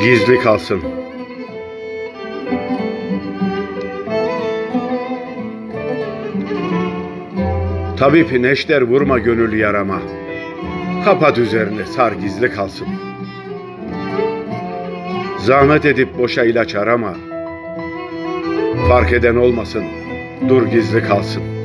Gizli kalsın. Tabip neşter vurma gönül yarama. Kapat üzerine sar gizli kalsın. Zahmet edip boşa ilaç arama. Fark eden olmasın, dur gizli kalsın.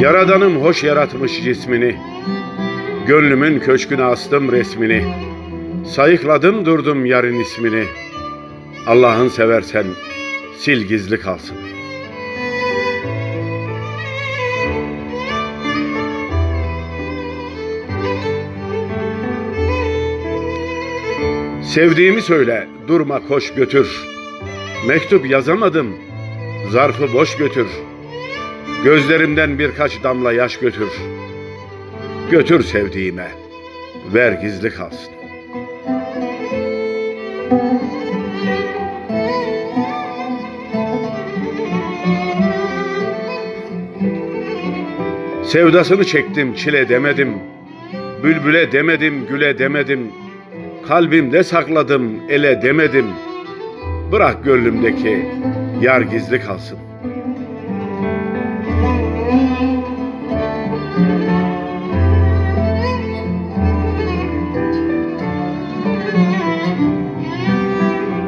Yaradanım hoş yaratmış cismini. Gönlümün köşküne astım resmini. Sayıkladım durdum yarın ismini. Allah'ın seversen sil gizli kalsın. Sevdiğimi söyle, durma koş götür. Mektup yazamadım, zarfı boş götür. Gözlerimden birkaç damla yaş götür. Götür sevdiğime, ver gizli kalsın. Sevdasını çektim, çile demedim. Bülbüle demedim, güle demedim. Kalbimde sakladım, ele demedim. Bırak gönlümdeki yar gizli kalsın.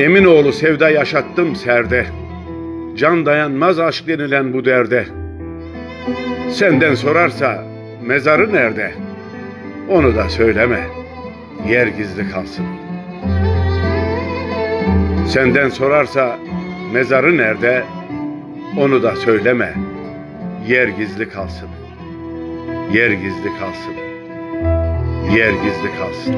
Eminoğlu sevda yaşattım serde. Can dayanmaz aşk denilen bu derde. Senden sorarsa mezarı nerede? Onu da söyleme. Yer gizli kalsın. Senden sorarsa mezarı nerede? Onu da söyleme. Yer gizli kalsın. Yer gizli kalsın. Yer gizli kalsın.